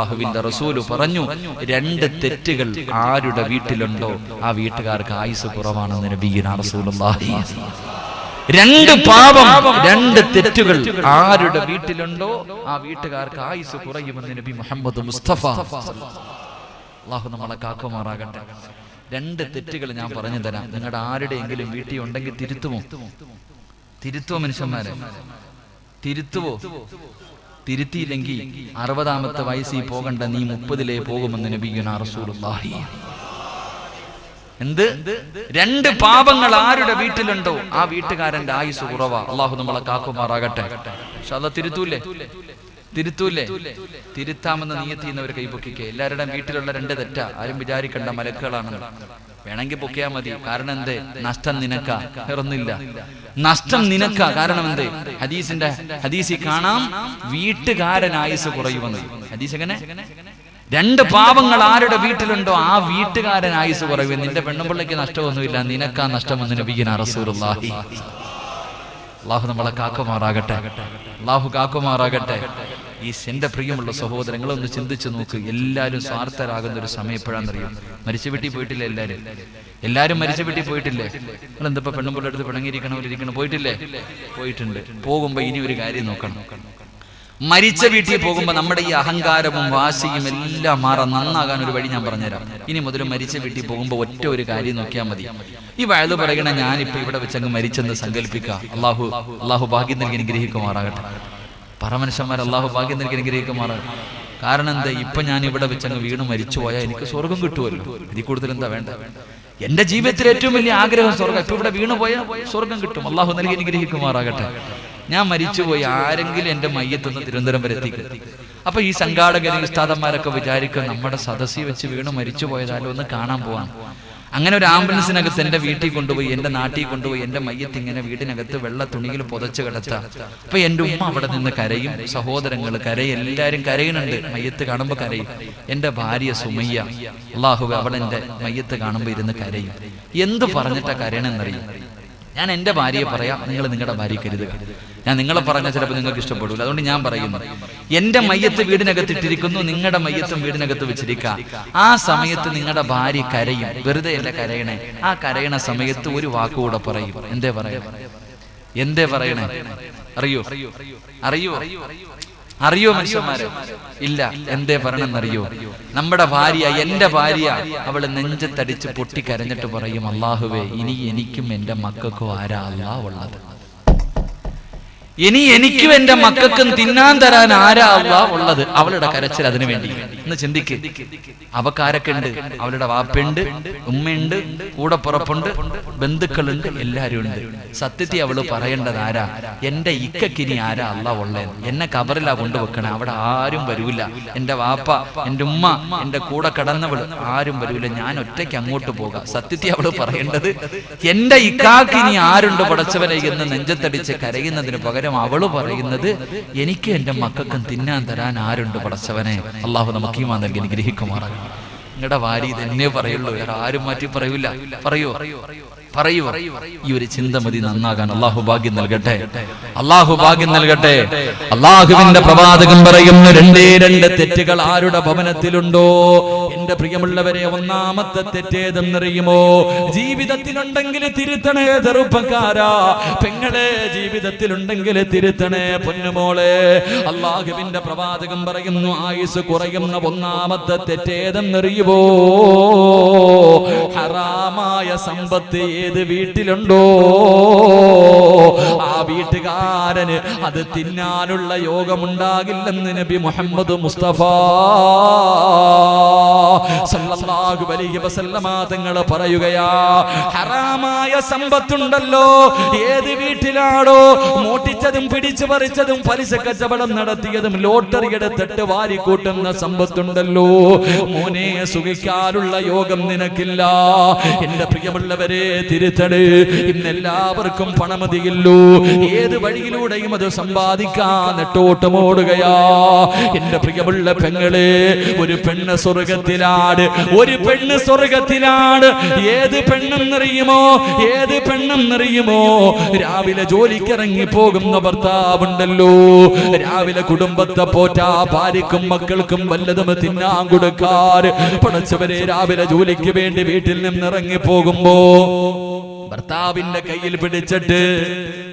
അള്ളാഹുവിന്റെ റസൂൽ പറഞ്ഞു രണ്ട് തെറ്റുകൾ ആരുടെ വീട്ടിലുണ്ടോ? ആ വീട്ടുകാർക്ക് ആയുസ് കുറവാണെന്ന് നബീന റസൂലുള്ളാഹി രണ്ട് പാപം രണ്ട് തെറ്റുകൾ ആരുടെ വീട്ടിലുണ്ടോ? ആ വീട്ടുകാർക്ക് ആയുസ് കുറയുമെന്ന് നബി മുഹമ്മദ് മുസ്തഫ അള്ളാഹു നമ്മളെ കാക്കുമാറാകട്ടെ. രണ്ട് തെറ്റുകൾ ഞാൻ പറഞ്ഞു തരാം. നിങ്ങളുടെ ആരുടെയെങ്കിലും വീട്ടിൽ ഉണ്ടെങ്കിൽ തിരുത്തുമോ? തിരുത്തുവോ മനുഷ്യന്മാരെ? തിരുത്തുവോ? തിരുത്തിയില്ലെങ്കിൽ അറുപതാമത്തെ വയസ്സിൽ പോകണ്ട നീ മുപ്പതിലേ പോകുമെന്ന് നബിയുന റസൂലുള്ളാഹി. എന്ത്? രണ്ട് പാപങ്ങൾ ആരുടെ വീട്ടിലുണ്ടോ ആ വീട്ടുകാരന്റെ ആയുസ് കുറവാ. അള്ളാഹു നമ്മളെ കാക്കുമാറാകട്ടെ. പക്ഷെ അത് തിരുത്തൂലേ? തിരുത്തൂലേ? തിരുത്താമെന്ന് നീയത്തിന്നവർ കൈപൊക്കിക്കെ. എല്ലാവരുടെയും വീട്ടിലുള്ള രണ്ട് തെറ്റാ. ആരും വിചാരിക്കണ്ട മലക്കുകളാണെന്ന്. വേണമെങ്കിൽ പൊക്കിയാ മതി. കാരണം എന്തേ? നഷ്ടം നിനക്ക. വേറൊന്നില്ല നഷ്ടം നിനക്ക. കാരണം എന്തേ? ഹദീസിന്റെ ഹദീസി കാണാം വീട്ടുകാരൻ ആയുസ് കുറയുമെന്ന് ഹദീസ് എങ്ങനെ രണ്ട് പാപങ്ങൾ ആരുടെ വീട്ടിലുണ്ടോ? ആ വീട്ടുകാരൻ ആയുസ് കുറയും. നിന്റെ പെണ്ണുപിള്ളയ്ക്ക് നഷ്ടമൊന്നുമില്ല. നിനക്കാ നഷ്ടമെന്ന് നബിഗിന റസൂലുള്ളാഹി. അള്ളാഹു നമ്മളെ കാക്കുമാറാകട്ടെ. അള്ളാഹു കാക്കുമാറാകട്ടെ. ഈ എന്റെ പ്രിയമുള്ള സഹോദരങ്ങളെ ഒന്ന് ചിന്തിച്ചു നോക്ക്. എല്ലാവരും സ്വാർത്ഥരാകുന്ന ഒരു സമയം എപ്പോഴാണെന്നറിയാം? മരിച്ച വീട്ടിൽ പോയിട്ടില്ലേ എല്ലാരും? എല്ലാരും മരിച്ച വീട്ടിൽ പോയിട്ടില്ലേ? നിങ്ങൾ എന്തപ്പോ പെണ്ണുമ്പിള്ള അടുത്ത് പിണങ്ങിയിരിക്കണവരിക്കണം പോയിട്ടില്ലേ? പോയിട്ടുണ്ട്. പോകുമ്പോ ഇനി ഒരു കാര്യം നോക്കണം. മരിച്ച വീട്ടിൽ പോകുമ്പോൾ നമ്മുടെ ഈ അഹങ്കാരവും വാശിയും എല്ലാം മാറാൻ നന്നാകാൻ ഒരു വഴി ഞാൻ പറഞ്ഞുതരാം. ഇനി മുതൽ മരിച്ച വീട്ടിൽ പോകുമ്പോൾ ഒറ്റ ഒരു കാര്യം നോക്കിയാൽ മതി. ഈ വയത് പറയണ ഞാനിപ്പോ ഇവിടെ വെച്ചങ്ങ് മരിച്ചെന്ന് സങ്കല്പിക്കാം. അള്ളാഹു അള്ളാഹു ഭാഗ്യം നൽകി അനുഗ്രഹിക്കുമാറാകട്ടെ. പറമനുഷ്യന്മാർ അള്ളാഹു ഭാഗ്യം നൽകി അനുഗ്രഹിക്കുമാറ് കാരണം എന്താ? ഇപ്പൊ ഞാൻ ഇവിടെ വെച്ച് അങ്ങ് വീണ് മരിച്ചു പോയാൽ എനിക്ക് സ്വർഗം കിട്ടുമല്ലോ ഇതിൽ കൂടുതൽ എന്താ വേണ്ട എന്റെ ജീവിതത്തിൽ ഏറ്റവും വലിയ ആഗ്രഹം സ്വർഗം. ഇപ്പൊ ഇവിടെ വീണ് പോയാൽ സ്വർഗം കിട്ടും. അള്ളാഹു നൽകി അനുഗ്രഹിക്കുമാറാകട്ടെ. ഞാൻ മരിച്ചുപോയി ആരെങ്കിലും എന്റെ മയ്യത്തൊന്ന് തിരുവനന്തപുരം വരെ എത്തിക്കും. അപ്പൊ ഈ സംഘാടകരും ഉസ്താദന്മാരൊക്കെ വിചാരിക്കും നമ്മുടെ സദസ്സിൽ വെച്ച് വീണ് മരിച്ചു പോയതാലും ഒന്ന് കാണാൻ പോവാം അങ്ങനെ ഒരു ആംബുലൻസിനകത്ത് എന്റെ വീട്ടിൽ കൊണ്ടുപോയി എന്റെ നാട്ടിൽ കൊണ്ടുപോയി എന്റെ മയ്യത്ത് ഇങ്ങനെ വീടിനകത്ത് വെള്ള തുണിയിൽ പുതച്ച് കിടത്താം. അപ്പൊ എന്റെ ഉമ്മ അവിടെ നിന്ന് കരയും സഹോദരങ്ങൾ കരയും എല്ലാരും കരയുന്നുണ്ട്. മയ്യത്ത് കാണുമ്പോ കരയും. എന്റെ ഭാര്യ സുമയ്യ അള്ളാഹു അവൾ എന്റെ മയ്യത്ത് കാണുമ്പോ ഇരുന്ന് കരയും. എന്ത് പറഞ്ഞിട്ടാ കരയണെന്നറിയും? ഞാൻ എന്റെ ഭാര്യയെ പറയാം നിങ്ങൾ നിങ്ങളുടെ ഭാര്യ കരുതുക. ഞാൻ നിങ്ങളെ പറഞ്ഞാൽ ചിലപ്പോൾ നിങ്ങൾക്ക് ഇഷ്ടപ്പെടില്ല അതുകൊണ്ട് ഞാൻ പറയുന്നു എന്റെ മയ്യത്ത് വീടിനകത്ത് ഇട്ടിരിക്കുന്നു നിങ്ങളുടെ മയ്യത്തും വീടിനകത്ത് വെച്ചിരിക്കുക. ആ സമയത്ത് നിങ്ങളുടെ ഭാര്യ കരയും. വെറുതെ അല്ല കരയണേ. ആ കരയണ സമയത്ത് ഒരു വാക്കുകൂടെ പറയും. എന്തേ പറയണേ? എന്തേ പറയണേ? അറിയോ? അറിയോ? അറിയോ മനുഷ്യന്മാരെ? ഇല്ല. എന്തേ പറയണമെന്നറിയോ നമ്മുടെ ഭാര്യ എന്റെ ഭാര്യ അവൾ നെഞ്ചത്തടിച്ച് പൊട്ടിക്കരഞ്ഞിട്ട് പറയും അള്ളാഹുവേ ഇനി എനിക്കും എന്റെ മക്കൾക്കും ആരാ അല്ലാ ഉള്ളത്? ഇനി എനിക്കും എന്റെ മക്കൾക്കും തിന്നാൻ തരാൻ ആരാ ഉള്ളത്? അവളുടെ കരച്ചിൽ അതിനു വേണ്ടി. എന്ന് ചിന്തിക്ക്. അവക്കാരൊക്കെ ഉണ്ട് അവളുടെ വാപ്പുണ്ട് ഉമ്മയുണ്ട് കൂടെ പുറപ്പുണ്ട് ബന്ധുക്കളുണ്ട് എല്ലാരും ഉണ്ട്. സത്യത്തിൽ അവൾ പറയേണ്ടത് ആരാ? എന്റെ ഇക്കക്കിനി ആരാ അല്ല ഉള്ളത് എന്നെ കബറിലാ കൊണ്ടുവെക്കണേ. അവിടെ ആരും വരൂല. എന്റെ വാപ്പ എന്റെ ഉമ്മ എന്റെ കൂടെ കടന്നവൾ ആരും വരൂല. ഞാൻ ഒറ്റയ്ക്ക് അങ്ങോട്ട് പോകാം. സത്യത്തിൽ അവൾ പറയേണ്ടത് എന്റെ ഇക്കാക്കിനി ആരുണ്ട് പടച്ചവനെ എന്ന് നെഞ്ചത്തടിച്ച് കരയുന്നതിന് പകരം അവൾ പറയുന്നത് എനിക്ക് എന്റെ മക്കൾക്കും തിന്നാൻ തരാൻ ആരുണ്ട് പടച്ചവനെ? അള്ളാഹു നമുക്ക് ഈ മാ നൽകി അനുഗ്രഹിക്കുമാറാകണം നിങ്ങളുടെ വാരി ഇത് എന്നെ പറയുള്ളൂ വേറെ ആരും മാറ്റി പറയൂല പറയൂ. പറയൂ. ഈ ഒരു ചിന്ത മതി നന്നാകാൻ. അള്ളാഹു ഭാഗ്യം നൽകട്ടെ. അള്ളാഹു ഭാഗ്യം നൽകട്ടെ. അള്ളാഹുവിന്റെ പ്രവാചകൻ പറയുന്നു രണ്ടേ രണ്ട് തെറ്റുകൾ ആരുടെ ഭവനത്തിലുണ്ടോ? എന്റെ പ്രിയമുള്ളവരെ ഒന്നാമത്തെ തെറ്റേതെന്നറിയുമോ? ജീവിതത്തിലുണ്ടെങ്കിൽ തിരുത്തണേ ചെറുപ്പക്കാരാ. പെങ്ങളെ ജീവിതത്തിലുണ്ടെങ്കിൽ തിരുത്തണേ പൊന്നുമോളെ. അള്ളാഹുവിന്റെ പ്രവാചകം പറയുന്നു ആയുസ് കുറയുന്ന ഒന്നാമത്തെ തെറ്റേതെന്നറിയുമോ? ഹറാമായ സമ്പത്ത് ഏത് വീട്ടിലുണ്ടോ? ആ വീട്ടുകാരന് അത് തിന്നാനുള്ള യോഗമുണ്ടാകില്ലെന്ന് നബി മുഹമ്മദ് മുസ്തഫ. സല്ലല്ലാഹു അലൈഹി വസല്ലമ തങ്ങൾ പറയുകയാ ഹറാമായ സമ്പത്തുണ്ടല്ലോ. ഏത് വീട്ടിലാണോ മോട്ടിച്ചതും പിടിച്ചു പറിച്ചതും പലിശ കച്ചവടം നടത്തിയതും ലോട്ടറി എടുത്തിട്ട് വാരിക്കൂട്ടുന്ന സമ്പത്തുണ്ടല്ലോ. മോനെ സുഖിക്കാനുള്ള യോഗം നിനക്കില്ല. എന്റെ പ്രിയമുള്ളവരെ തിരുത്തട് ഇന്ന് എല്ലാവർക്കും പണമതിയല്ലോ. ഏത് വഴിയിലൂടെയും അത് സമ്പാദിക്കാൻ നെട്ടോട്ടമോടുകയാ. എന്റെ പ്രിയമുള്ള പെങ്ങളെ ഒരു പെണ്ണ് സ്വർഗത്തിലാണ് ഒരു പെണ്ണ് സ്വർഗത്തിലാണ് ഏത് പെണ്ണെന്നറിയുമോ? ഏത് പെണ്ണെന്നറിയുമോ? രാവിലെ ജോലിക്കിറങ്ങി പോകുന്ന ഭർത്താവുണ്ടല്ലോ. രാവിലെ കുടുംബത്തെ പോറ്റാ ഭാര്യക്കും മക്കൾക്കും വല്ലതും തിന്നാൻ കൊടുക്കാറ് പണച്ചവരെ രാവിലെ ജോലിക്ക് വേണ്ടി വീട്ടിൽ നിന്ന് ഇറങ്ങി പോകുമ്പോ ഭർത്താവിന്റെ കയ്യിൽ പിടിച്ചിട്ട്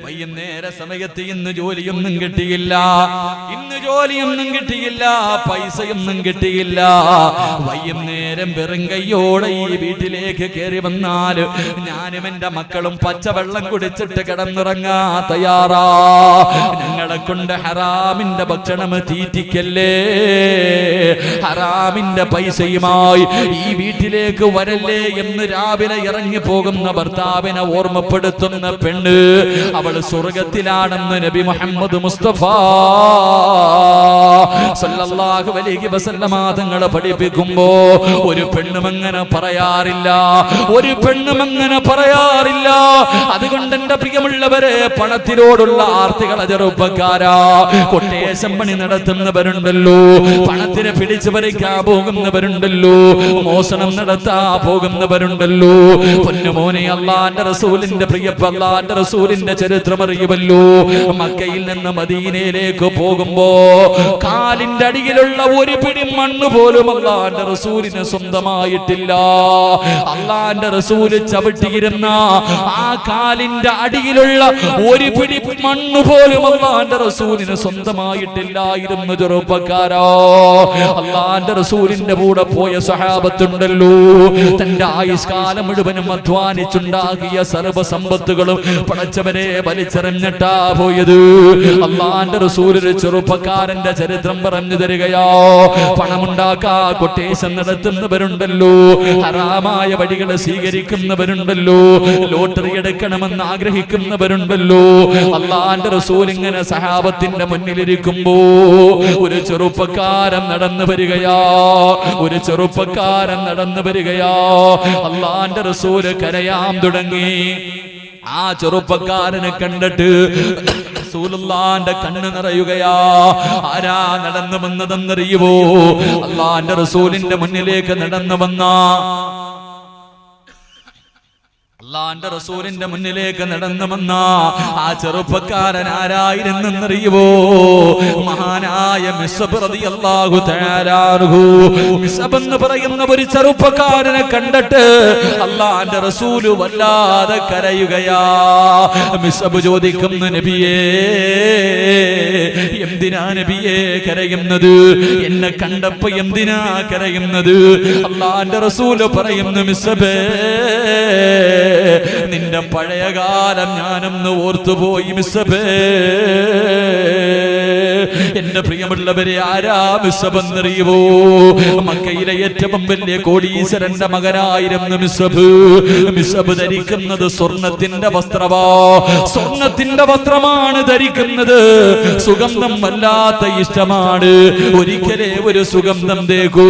വൈകുന്നേര സമയത്ത് ഇന്ന് ജോലിയൊന്നും കിട്ടിയില്ല. ഇന്ന് ജോലിയൊന്നും കിട്ടിയില്ല പൈസയൊന്നും കിട്ടിയില്ല. വൈകുന്നേരം വെറും കയ്യോടെ ഈ വീട്ടിലേക്ക് കയറി വന്നാൽ ഞാനും എന്റെ മക്കളും പച്ചവെള്ളം കുടിച്ചിട്ട് കിടന്നിറങ്ങാ തയ്യാറാ. ഞങ്ങളെ കൊണ്ട് ഹറാമിന്റെ ഭക്ഷണം തീറ്റിക്കല്ലേ? ഹറാമിന്റെ പൈസയുമായി ഈ വീട്ടിലേക്ക് വരല്ലേ എന്ന് രാവിലെ ഇറങ്ങി പോകുന്ന ഭർത്താവിനെ ഓർമ്മപ്പെടുത്തുന്ന പെണ്ണ് അവൾ സ്വർഗത്തിലാണെന്ന് നബി മുഹമ്മദ് മുസ്തഫ സല്ലല്ലാഹു അലൈഹി വസല്ലമ തങ്ങളെ പഠിപ്പിക്കുമ്പോ ഒരു പെണ്ണും അങ്ങനെ പറയാറില്ല ഒരു പെണ്ണും അങ്ങനെ പറയാറില്ല. അതുകൊണ്ട് എന്റെ പ്രിയമുള്ളവരെ പണത്തിനോടുള്ള ആർത്തികള ചെറുപ്പക്കാരാ കൊട്ടേശം പണി നടത്തുന്നവരുണ്ടല്ലോ പണത്തിനെ പിടിച്ചു പറിക്കാൻ പോകുന്നവരുണ്ടല്ലോ മോഷണം നടത്താ പോകുന്നവരുണ്ടല്ലോ. പൊന്നുമോനെ അള്ളാന്റെ റസൂലിന്റെ പ്രിയപ്പ അള്ളാന്റെ റസൂലിന്റെ ചരിത്രം അറിയുമല്ലോ മക്കയിൽ നിന്ന് മദീനയിലേക്ക് പോകുമ്പോ കാലിന്റെ അടിയിലുള്ള ഒരു പിടി മണ്ണ് പോലും അള്ളാന്റെ റസൂലിന് സ്വന്തമായിട്ടില്ല. അള്ളാന്റെ റസൂൽ ചവിട്ടിയിരുന്ന ആ കാലിന്റെ അടിയിലുള്ള ഒരു പിടി മണ്ണ് പോലും അള്ളാന്റെ റസൂലിന് സ്വന്തമായിട്ടില്ലായിരുന്നു ചെറുപ്പക്കാരോ. അള്ളാന്റെ റസൂലിന്റെ കൂടെ പോയ സഹാബത്തുണ്ടല്ലോ. തന്റെ ആയുഷ്കാലം മുഴുവനും അധ്വാനിച്ചുണ്ടാകിയ സർവസമ്പത്തുകളും പടച്ചവനെ വലിച്ചെറിഞ്ഞിട്ടാ പോയത്. അള്ളാന്റെ റസൂലൊരു ചെറുപ്പക്കാരന്റെ ചരിത്രം പറഞ്ഞു തരികയോ. പണമുണ്ടാക്കാ കൊട്ടേഷൻ നടത്തുന്നവരുണ്ടല്ലോ. ഹറാമായ വഴികൾ സ്വീകരിക്കുന്നവരുണ്ടല്ലോ. ലോട്ടറി എടുക്കണമെന്ന് ആഗ്രഹിക്കുന്നവരുണ്ടല്ലോ. അള്ളാന്റെ റസൂൽ ഇങ്ങനെ സഹാബത്തിന്റെ മുന്നിലിരിക്കുമ്പോ ഒരു ചെറുപ്പക്കാരൻ നടന്നു വരികയാ. ഒരു ചെറുപ്പക്കാരൻ നടന്നു വരികയാ. അള്ളാന്റെ റസൂൽ കരയാൻ തുടങ്ങി. ആ ചെറുപ്പക്കാരനെ കണ്ടിട്ട് റസൂലുള്ളാന്റെ കണ്ണ് നിറയുകയാ. ആരാ നടന്നു വന്നതെന്നറിയുവോ? അള്ളാന്റെ റസൂലിന്റെ മുന്നിലേക്ക് നടന്നു വന്ന. അള്ളാന്റെ റസൂലിന്റെ മുന്നിലേക്ക് നടന്നു വന്ന ആ ചെറുപ്പക്കാരൻ ആരായിരുന്നെന്നറിയുവോ? മഹാനായ റളിയല്ലാഹു തആല അൻഹു മിസ്സബ് എന്ന് പറയുന്ന ഒരു ചെറുപ്പക്കാരനെ കണ്ടിട്ട് അള്ളാന്റെ റസൂൽ വല്ലാതെ കരയുകയാ. മിസബ് ചോദിക്കുന്നു നബിയേ എന്തിനാ നബിയേ കരയുന്നത്? എന്നെ കണ്ടപ്പോ എന്തിനാ കരയുന്നത്? അള്ളാന്റെ റസൂൽ പറയുന്നു മിസ്സബേ നിന്റെ പഴയ കാലം ഞാനൊന്ന് ഓർത്തുപോയി മിസ്സബേ എന്റെ പ്രിയമുള്ളവരെ ആരാ അറിയുവോ മക്കയിലെ ഏറ്റവും വലിയ കോടീശ്വരന്റെ മകനായിരുന്നു മിസബ് മിസബ് ധരിക്കുന്നത് സ്വർണത്തിന്റെ വസ്ത്രമാ സ്വർണത്തിന്റെ വസ്ത്രമാണ് ധരിക്കുന്നത്. സുഗന്ധം വല്ലാത്ത ഇഷ്ടമാണ്. ഒരിക്കലേ ഒരു സുഗന്ധം തേകൂ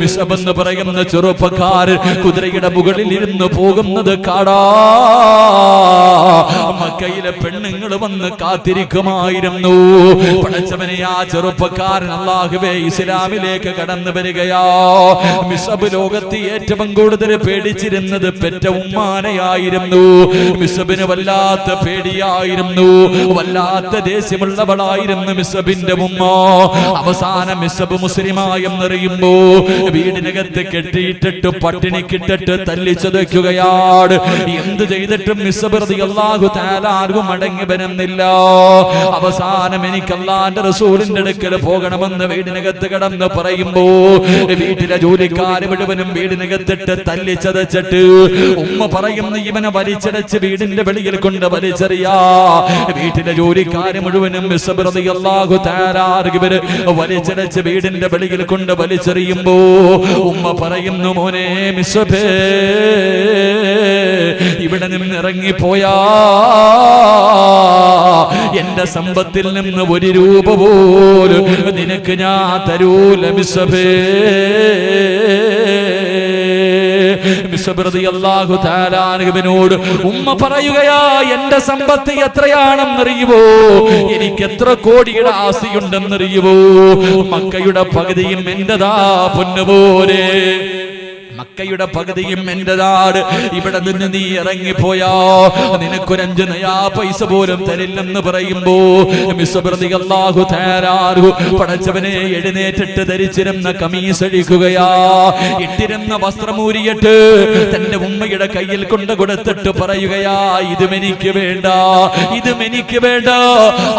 മിസബ് എന്ന് പറയുന്ന ചെറുപ്പക്കാർ കുതിരയുടെ മുകളിൽ ഇരുന്ന് പോകുന്നത് കാടാ മക്കയിലെ പെണ്ണുങ്ങൾ വന്ന് കാത്തിരിക്കുമായിരുന്നു. പടച്ചവനെ ആ ചെറുപ്പക്കാരൻ അള്ളാഹുവേ ഇസ്ലാമിലേക്ക് കടന്നു വരികയാ? മിസബ് ലോകത്ത് ഏറ്റവും കൂടുതൽ പേടിച്ചിരുന്നത് പെറ്റ ഉമ്മാനയായിരുന്നു. മിസബിന് വല്ലാത്ത പേടിയായിരുന്നു. വല്ലാത്ത ദേഷ്യമുള്ളവളായിരുന്നു മിസബിന്റെ ഉമ്മ. അവസാനം മിസബ് മുസ്ലിമായെന്നറിയുമ്പോ വീടിനകത്ത് കെട്ടിയിട്ടിട്ട് പട്ടിണിക്കിട്ടിട്ട് തല്ലിച്ചതയ്ക്കുകയാണ് എന്ത് ചെയ്തിട്ടും മിസബ് അള്ളാഹു താലാർക്കും മടങ്ങി വരുന്നില്ല. അവസാനം എനിക്ക് അള്ളാന്റെ റസൂലിന്റെ അടുക്കൽ പോകണമെന്ന് വീടിനകത്ത് കിടന്ന് പറയുമ്പോ വീട്ടിലെ ജോലിക്കാര് മുഴുവനും വീടിനകത്തിട്ട് തല്ലി ചതച്ചിട്ട് ഉമ്മ പറയുന്ന ഇവനെ വലിച്ചടച്ച് വീടിന്റെ വെളിയിൽ കൊണ്ട് വലിച്ചെറിയാ. വീട്ടിലെ ജോലിക്കാര് മുഴുവനും വലിച്ചടച്ച് വീടിന്റെ വെളിയിൽ കൊണ്ട് വലിച്ചെറിയുമ്പോ ഉമ്മ പറയുന്നു മോനെ മിസ്സഭേ ഇവിടെ നിന്ന് ഇറങ്ങിപ്പോയാ എന്റെ സമ്പത്തിൽ നിന്ന് ഒരു രൂപ പോലും നിനക്ക് ഞാൻ തരൂല മിസഭേ ോട് ഉമ്മ പറയുകയാ എന്റെ സമ്പത്ത് എത്രയാണെന്നറിയുവോ? എനിക്ക് എത്ര കോടിയുടെ ആസിയുണ്ടെന്നറിയുവോ മക്കയുടെ പകുതിയും എന്റെതാ പൊന്നുപോലെ. മക്കയുടെ പകുതിയും എന്റെതാണ്. ഇവിടെ നിന്ന് നീ ഇറങ്ങിപ്പോയാ. നിനക്കൊരഞ്ച് നയാ പൈസ പോലും തരില്ലെന്ന് പറയുമ്പോ അല്ലാഹു താലാനു പടച്ചവനെ എഴുന്നേറ്റിട്ട് ധരിച്ചിരുന്ന കമീസ് അഴിക്കുകയാ. ഇട്ടിരുന്ന വസ്ത്രമൂരിയിട്ട് തന്റെ ഉമ്മയുടെ കയ്യിൽ കൊണ്ട് കൊടുത്തിട്ട് പറയുകയാ ഇതും എനിക്ക് വേണ്ട ഇതും എനിക്ക് വേണ്ട.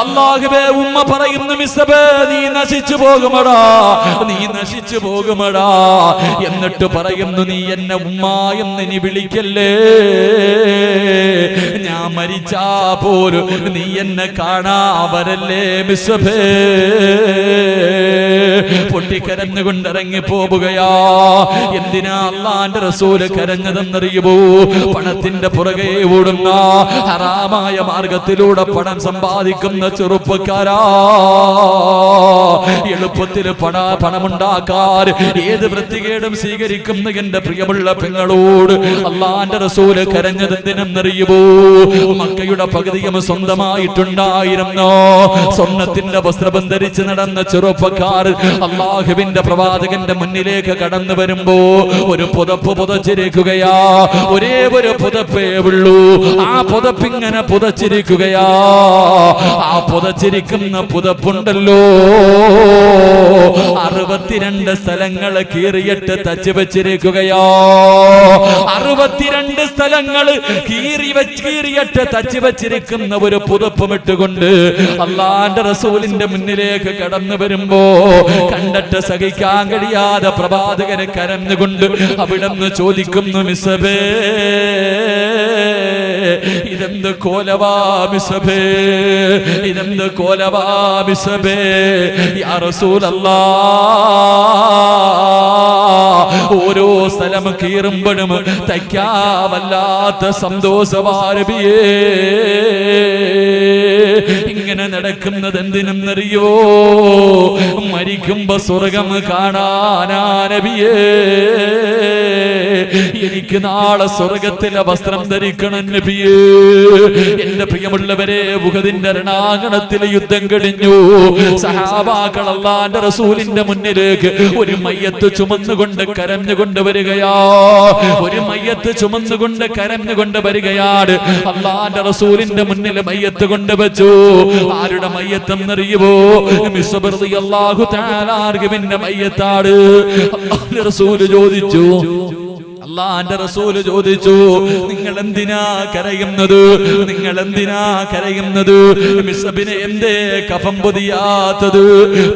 അള്ളാഹുബേ ഉമ്മ പറയുന്നു മിസ്സബേ നീ നശിച്ചു പോകുമടാ നീ നശിച്ചു പോകുമടാ. എന്നിട്ട് പറയുന്നു നീ എന്നെ ഉമ്മ എന്ന് നീ വിളിക്കല്ലേ? ഞാൻ മരിച്ചാ പോലും നീ എന്നെ കാണാവരല്ലേ വരല്ലേ മിസ്സബേ പൊട്ടിക്കരഞ്ഞുകൊണ്ട് ഇറങ്ങി പോവുകയാ. എന്തിനാ അള്ളാന്റെ റസൂൽ കരഞ്ഞതെന്നറിയുമോ? പണത്തിന്റെ പുറകെ ഓടുന്ന ഹറാമായ മാർഗത്തിലൂടെ പണം സമ്പാദിക്കുന്ന ചെറുപ്പക്കാരാ. എളുപ്പത്തിൽ പണ പണമുണ്ടാക്കാൻ ഏത് വൃത്തികേടും സ്വീകരിക്കുന്ന എന്റെ പ്രിയമുള്ള പെങ്ങളോട്. അള്ളാന്റെ റസൂൽ കരഞ്ഞത് എന്തിനെന്നറിയുമോ മക്കയുടെ പകുതിയും സ്വന്തമായിട്ടുണ്ടായിരുന്നോ. സ്വർണത്തിന്റെ വസ്ത്രം നടന്ന ചെറുപ്പക്കാർ അള്ളാഹുവിന്റെ പ്രവാചകന്റെ മുന്നിലേക്ക് കടന്നു വരുമ്പോ ഒരു പുതപ്പ് പുതച്ചിരിക്കുകയാ. ഒരേ ഒരു പുതപ്പേ ഉള്ളൂ. ആ പുതപ്പ് ഇങ്ങനെ പുതച്ചിരിക്കുകയാ. ആ പുതച്ചിരിക്കുന്ന പുതപ്പുണ്ടല്ലോ. അറുപത്തിരണ്ട് സ്ഥലങ്ങൾ കീറിയിട്ട് തച്ച് വെച്ചിരിക്കുകയാ. അറുപത്തിരണ്ട് സ്ഥലങ്ങൾ കീറി കീറിയിട്ട് തച്ച് വെച്ചിരിക്കുന്ന ഒരു പുതപ്പ് ഇട്ടുകൊണ്ട് അള്ളാന്റെ റസൂലിന്റെ മുന്നിലേക്ക് കടന്നു വരുമ്പോ കണ്ടിട്ട് സഹിക്കാൻ കഴിയാതെ പ്രവാചകനെ കരഞ്ഞുകൊണ്ട് അവിടെന്ന് ചോദിക്കുന്നു മിസബേ ഇതെന്ത് കോലവാ മിസബേ ഇതെന്ത് കോലവാ മിസബേ യാ ഓരോ സ്ഥലം കീറുമ്പോഴും തയ്ക്കാവല്ലാത്ത സന്തോഷമാരബിയേ ഇങ്ങനെ നടക്കുന്നത് എന്തിനെന്നറിയോ? മരിക്കുമ്പോ സ്വർഗം കാണാനാനബിയേ എനിക്ക് നാളെ സ്വർഗത്തിലെ വസ്ത്രം ധരിക്കണം നബിയേ. എന്റെ പ്രിയമുള്ളവരെ മുഖതിന്റെ രണാകണത്തിലെ യുദ്ധം കഴിഞ്ഞു. സഹാബാക്കൾ അള്ളാന്റെ റസൂലിന്റെ മുന്നിലേക്ക് ഒരു മയ്യത്ത് ചുമന്നുകൊണ്ട് കരഞ്ഞുകൊണ്ട് വരികയാ. ഒരു മയ്യത്ത് ചുമന്നുകൊണ്ട് കരഞ്ഞുകൊണ്ട് വരികയാണ്. അള്ളാന്റെ റസൂലിന്റെ മുന്നിൽ മയ്യത്ത് കൊണ്ട് വെച്ചു ആരുടെ മയ്യത്തെന്നറിയുവോ മിസ്ബർദി അള്ളാഹു താലാർഗുവിന്റെ മയ്യത്താണ് റസൂൽ ചോദിച്ചു. അള്ളാന്റെ റസൂൽ ചോദിച്ചു. നിങ്ങൾ എന്തിനാ കരയുന്നത്? നിങ്ങൾ എന്തിനാ കരയുന്നത്? മിസബിനെ എന്തേ കഫം പൊതിയാത്തത്?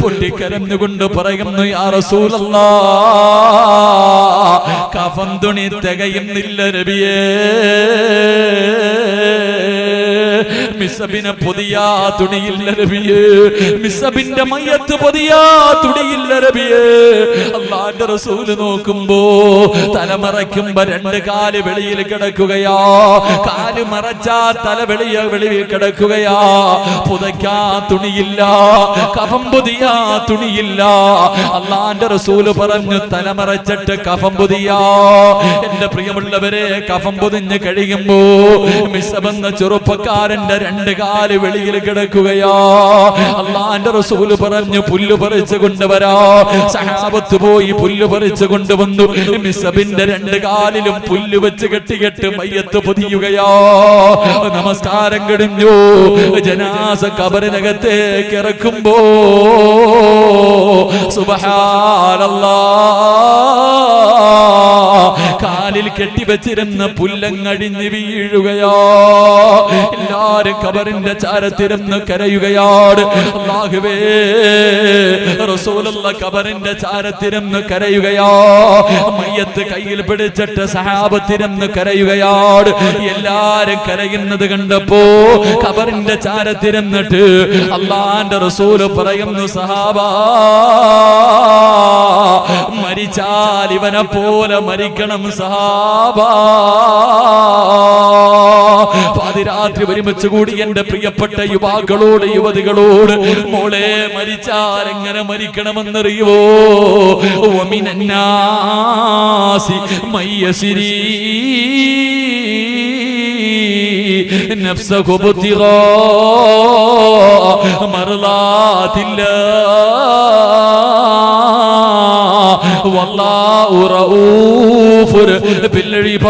പൊട്ടിക്കരഞ്ഞുകൊണ്ട് പറയുന്നു യാ റസൂലല്ല കഫം തുണി തികയുന്നില്ല രബിയേ മിസബിനെ പുതിയ തുണിയില്ല നബിയേ മിസബിന്റെ മയ്യത്ത് പൊതിയാ തുണിയില്ല രബിയേ അള്ളാന്റെ റസൂൽ നോക്കുമ്പോ തലമറയ്ക്കുമ്പോ രണ്ട് കാൽ വെളിയിൽ കിടക്കുകയാ. കാൽ മറച്ചാ തല വെളിയ വെളിയിൽ കിടക്കുകയാ. പുതയ്ക്കാ തുണിയില്ല. കഫം പുതിയ തുണിയില്ല. അള്ളാന്റെ റസൂൽ പറഞ്ഞു തലമറച്ചിട്ട് കഫം പുതിയ. എന്റെ പ്രിയമുള്ളവരെ കഫം പൊതിഞ്ഞ് കഴിയുമ്പോ മിസബെന്ന ചെറുപ്പക്കാരന്റെ രണ്ട് കാൽ വെളിയിൽ കിടക്കുകയാ. അള്ളാന്റെ റസൂൽ പറഞ്ഞു പുല്ല് പറിച്ചു കൊണ്ടുവരാ. സഹാബത്ത് പോയി പുല്ല് പറിച്ചു കൊണ്ടുവന്നു. മിസബിന്റെ രണ്ട് കാലിലും പുല്ല് വെച്ച് കെട്ടി കെട്ടികെട്ട് മയ്യത്ത് പൊതിയുകയാ. നമസ്കാരം കഴിഞ്ഞു. ജനാസ കബറിനകത്തേക്ക് ഇറക്കുമ്പോ സുബഹാനല്ലാ. കാലിൽ കെട്ടിവെച്ചിരുന്ന പുല്ലങ്ങടിഞ്ഞ് വീഴുകയാ. എല്ലാരും കബറിന്റെ ചാരത്തിരുന്ന് കരയുകയാണ്. റസൂലുള്ള കബറിന്റെ ചാരത്തിരുന്ന് കരയുകയാ. മയ്യത്ത് കയ്യിൽ പിടിച്ചിട്ട് സഹാബത്തിരുന്ന് കരയുകയാണ്. എല്ലാരും കരയുന്നത് കണ്ടപ്പോ കബറിന്റെ ചാരത്തിരുന്നിട്ട് അള്ളാന്റെ റസൂൽ പറയുന്നു സഹാബാ മരിച്ചാൽ ഇവനെ പോലെ മരിക്കണം സഹാബാ പാതിരാത്രി ഒരുമിച്ച് കൂടി എന്റെ പ്രിയപ്പെട്ട യുവാക്കളോട് യുവതികളോട് മോളെ മരിച്ചാൽ എങ്ങനെ മരിക്കണമെന്നറിയുവോ നാസി മയ്യസിരീ نفسه ابتغاء مرضات الله റഊഫ് ബില്ലഴിബാദ്.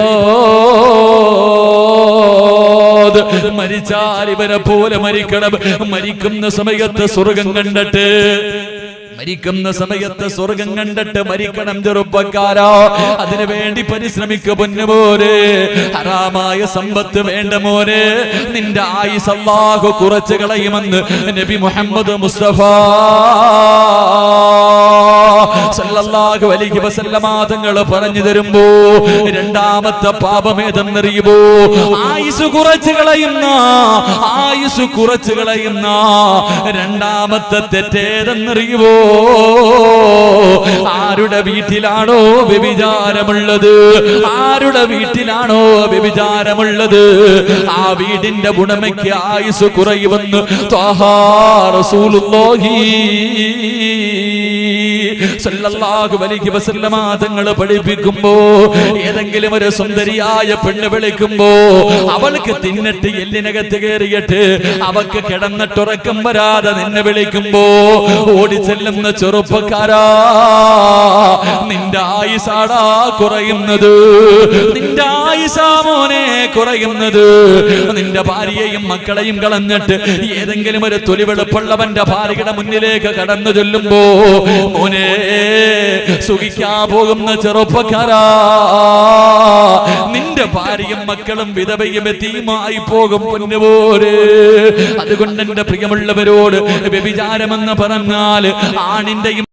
മരിച്ചാൽ ഇവനെ പോലെ മരിക്കണം. മരിക്കുന്ന സമയത്ത് സ്വർഗം കണ്ടിട്ട്. മരിക്കുന്ന സമയത്ത് സ്വർഗം കണ്ടിട്ട് മരിക്കണം ചെറുപ്പക്കാരാ. അതിനു വേണ്ടി പരിശ്രമിക്ക പൊന്നുമോരെ ഹറാമായ സമ്പത്ത് വേണ്ട മോരെ നിന്റെ ആയുസ് അള്ളാഹു കുറച്ചു കളയുമെന്ന് നബി മുഹമ്മദ് മുസ്തഫ സല്ലല്ലാഹു അലൈഹി വസല്ലമ തങ്ങൾ പറഞ്ഞു തരുമ്പോ രണ്ടാമത്തെ പാപം ഏതെന്നറിയുമോ ആയുസ് കുറച്ചു കളയുന്ന ആയുസ് കുറച്ചു കളയുന്ന രണ്ടാമത്തെ തെറ്റേതെന്നറിയുമോ ആരുടെ വീട്ടിലാണോ വ്യഭിചാരമുള്ളത്? ആരുടെ വീട്ടിലാണോ വ്യഭിചാരമുള്ളത്? ആ വീടിന്റെ ഉടമയ്ക്ക് ആയുസ് കുറയുമെന്ന് ത്വാഹാ റസൂലുള്ളാഹി സല്ലല്ലാഹു അലൈഹി വസല്ലമ തങ്ങൾ പഠിപ്പിക്കുമ്പോ ഏതെങ്കിലും ഒരു സുന്ദരിയായ പെണ്ണ് വിളിക്കുമ്പോ അവൾക്ക് തിന്നിട്ട് എല്ലിനകത്ത് കയറിയിട്ട് അവക്ക് കിടന്നിട്ടുറക്കം വരാതെ നിന്നെ വിളിക്കുമ്പോ ഓടിച്ചെല്ലുന്ന ചെറുപ്പക്കാരാ നിന്റെ ആയുസാടാ കുറയുന്നത്. നിന്റെ ആയുസാ മോനെ കുറയുന്നത്. നിന്റെ ഭാര്യയെയും മക്കളെയും കളഞ്ഞിട്ട് ഏതെങ്കിലും ഒരു തൊലിവെളുപ്പുള്ളവന്റെ ഭാര്യയുടെ മുന്നിലേക്ക് കടന്നു ചൊല്ലുമ്പോ മോനെ സുഖിക്കാ പോകുന്ന ചെറുപ്പക്കാരാ. നിന്റെ ഭാര്യയും മക്കളും വിധവയും എത്തിയുമായി പോകും പൊന്നുപോലെ. അതുകൊണ്ട് എന്റെ പ്രിയമുള്ളവരോട് വ്യഭിചാരമെന്ന് പറഞ്ഞാൽ ആണിന്റെയും